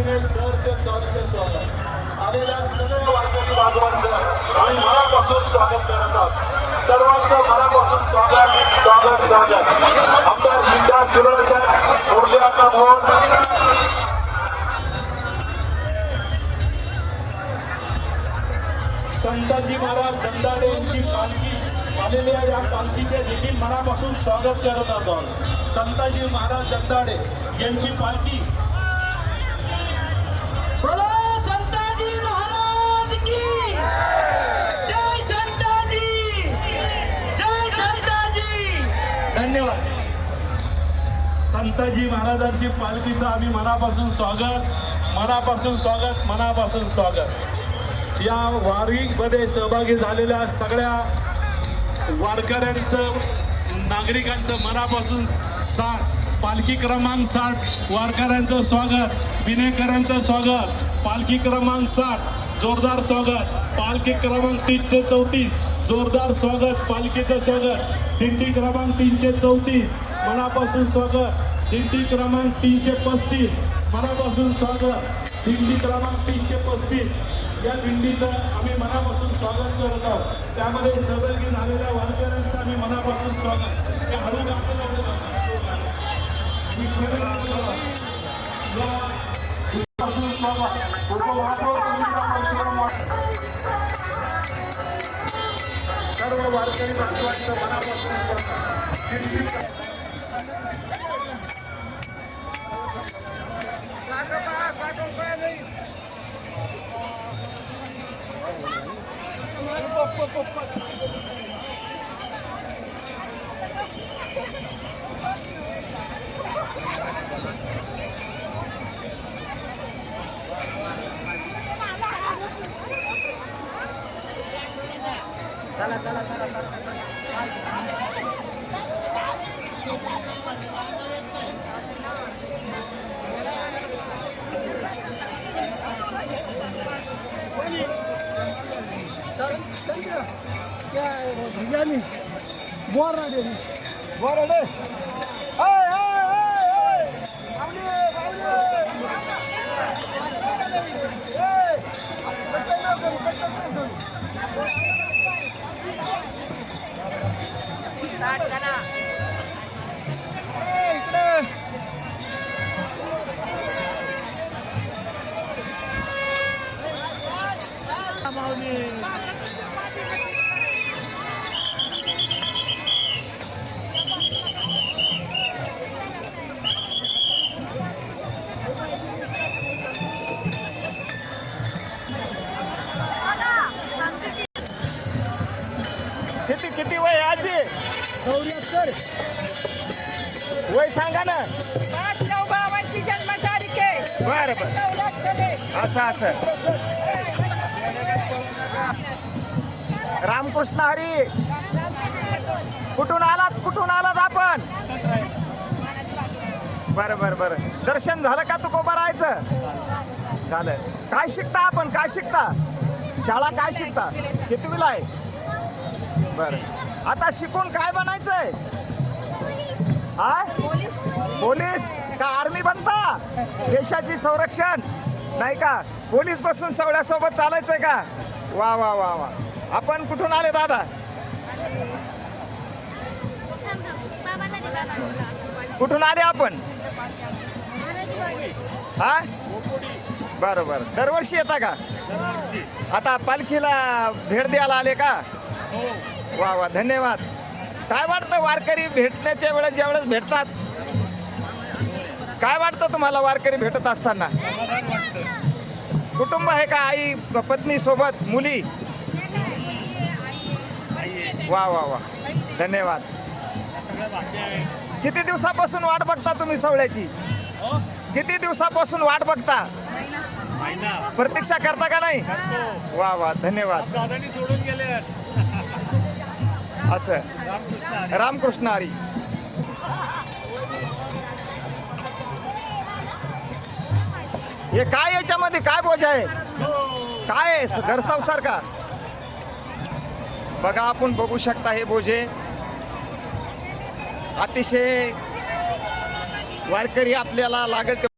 वतीने सहर्ष सहर्ष स्वागत. आलेल्या सर्व वारकरी बांधवांचं आम्ही मनापासून स्वागत करतात. सर्वांचं मनापासून स्वागत स्वागत स्वागत. आमदार साहेब मोहन. संताजी महाराज दंडाडे यांची पालखी आलेल्या या पालखीचे देखील मनापासून स्वागत करत आहोत. संताजी महाराज दंडाडे यांची पालखी संताजी महाराजांची पालखीचं आम्ही मनापासून स्वागत मनापासून स्वागत मनापासून स्वागत. या वारीमध्ये सहभागी झालेल्या सगळ्या वारकऱ्यांचं नागरिकांचं मनापासून साथ पालखी क्रमांक सात वारकऱ्यांचं स्वागत विनेकरांचं स्वागत पालखी क्रमांक सात जोरदार स्वागत पालखी क्रमांक तीनशे चौतीस जोरदार स्वागत पालखीचं स्वागत दिंडी क्रमांक तीनशे चौतीस मनापासून स्वागत. दिंडी क्रमांक तीनशे पस्तीस. मनापासून स्वागत. दिंडी क्रमांक तीनशे पस्तीस. या दिंडीचं आम्ही मनापासून स्वागत करत आहोत. त्यामध्ये सहभागी झालेल्या वारकऱ्यांचं आम्ही मनापासून स्वागत. हे हळू गाणं लावलं पाहिजे. Tala, tala, tala, tala, tala. Biryani Bora Bora Come mau nih? वय सांगा ना. पाच नऊ बाबांची जन्मतारीख आहे. बरं बरं. असं असं. रामकृष्ण हरी. कुठून आलात? कुठून आलात आपण? बरं बरं बरं. दर्शन झालं का तू कोबा राहायचं? झालं. काय शिकता आपण? काय शिकता? शाळा काय शिकता? कितवीला आहे? बरं. आता शिकून काय बनायचंय? हा पोलीस? का आर्मी बनता? देशाची संरक्षण? नाही का? पोलीस बसून सगळ्यासोबत चालायचंय का? वा वा वा वा. आपण कुठून आले दादा? कुठून आले आपण? हा बरोबर दरवर्षी येता का? आता पालखीला भेट द्यायला आले का? वा वा धन्यवाद. काय वाटतं वारकरी भेटण्याच्या वेळेस ज्यावेळेस भेटतात? काय वाटतं तुम्हाला वारकरी भेटत असताना? कुटुंब आहे का आई पत्नी सोबत मुली? वा वा वा. धन्यवाद. किती दिवसापासून वाट बघता तुम्ही सवळ्याची? किती दिवसापासून वाट बघता? प्रतीक्षा करता का नाही? वा वा धन्यवाद. असं. रामकृष्ण हरी. हे काय याच्यामध्ये? काय बोज आहे? काय आहे? घर संसार का? बघा आपण बघू शकता हे बोजे. अतिशय वारकरी आपल्याला लागत